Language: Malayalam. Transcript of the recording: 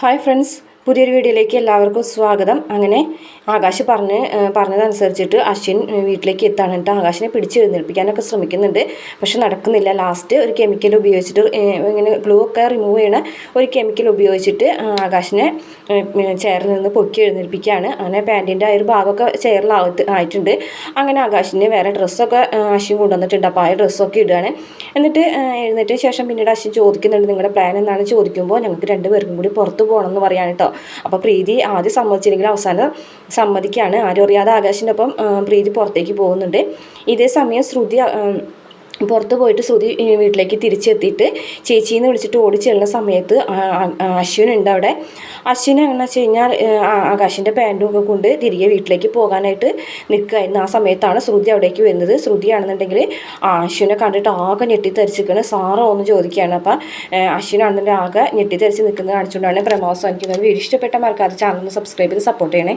Hi friends, പുതിയൊരു വീഡിയോയിലേക്ക് എല്ലാവർക്കും സ്വാഗതം. അങ്ങനെ ആകാശ് പറഞ്ഞ് പറഞ്ഞതനുസരിച്ചിട്ട് അശ്വിൻ വീട്ടിലേക്ക് എത്താണ് എന്നിട്ട് ആകാശിനെ പിടിച്ച് എഴുന്നേൽപ്പിക്കാനൊക്കെ ശ്രമിക്കുന്നുണ്ട്. പക്ഷെ നടക്കുന്നില്ല. ലാസ്റ്റ് ഒരു കെമിക്കൽ ഉപയോഗിച്ചിട്ട് ഇങ്ങനെ ഗ്ലൂ ഒക്കെ റിമൂവ് ചെയ്യണ ഒരു കെമിക്കൽ ഉപയോഗിച്ചിട്ട് ആകാശിനെ ചെയറിൽ നിന്ന് പൊക്കി എഴുന്നേൽപ്പിക്കുകയാണ്. അങ്ങനെ പാന്റിന്റെ ആ ഒരു ഭാഗമൊക്കെ ചെയറിലാവത്ത് ആയിട്ടുണ്ട്. അങ്ങനെ ആകാശിന് വേറെ ഡ്രസ്സൊക്കെ അശ്വിൻ കൊണ്ടുവന്നിട്ടുണ്ട്. അപ്പോൾ ആ ഡ്രസ്സൊക്കെ ഇടുകയാണ്. എന്നിട്ട് എഴുന്നേറ്റ ശേഷം പിന്നീട് അശ്വിൻ ചോദിക്കുന്നുണ്ട് നിങ്ങളുടെ പ്ലാൻ എന്താണ് ചോദിക്കുമ്പോൾ ഞങ്ങൾക്ക് രണ്ടുപേർക്കും കൂടി പുറത്ത് പോകണം എന്ന് പറയാൻ കേട്ടോ. അപ്പോൾ പ്രീതി ആദ്യം സമ്മതിച്ചില്ലെങ്കിൽ അവസാനം സമ്മതിക്കുകയാണ് ആരും അറിയാതെ ആകാശിന്റെ ഒപ്പം പ്രീതി പുറത്തേക്ക് പോകുന്നുണ്ട്. ഇതേ സമയം ശ്രുതി പുറത്ത് പോയിട്ട് ശ്രുതി വീട്ടിലേക്ക് തിരിച്ചെത്തിയിട്ട് ചേച്ചീന്ന് വിളിച്ചിട്ട് ഓടി ചെല്ലുന്ന സമയത്ത് ഉണ്ട് അവിടെ. അശ്വിൻ എങ്ങനെ വെച്ച് കഴിഞ്ഞാൽ ആകാശിന്റെ പാന്റും ഒക്കെ കൊണ്ട് തിരികെ വീട്ടിലേക്ക് പോകാനായിട്ട് നിൽക്കുകയായിരുന്നു. ആ സമയത്താണ് ശ്രുതി അവിടേക്ക് വരുന്നത്. ശ്രുതിയാണെന്നുണ്ടെങ്കിൽ അശ്വിനെ കണ്ടിട്ട് ആകെ ഞെട്ടിത്തരിച്ചിരിക്കുകയാണ് സാറോ എന്ന് ചോദിക്കുകയാണ്. അപ്പം അശ്വിനാണെന്നുണ്ടെങ്കിൽ ആകെ ഞെട്ടിത്തരിച്ച് നിൽക്കുന്നത് കാണിച്ചുകൊണ്ടാണ് പ്രമാസം എനിക്ക് വീഡിയോ ഇഷ്ടപ്പെട്ട മറക്കാതെ ചാനൽ സബ്സ്ക്രൈബ് ചെയ്ത് സപ്പോർട്ട് ചെയ്യണേ.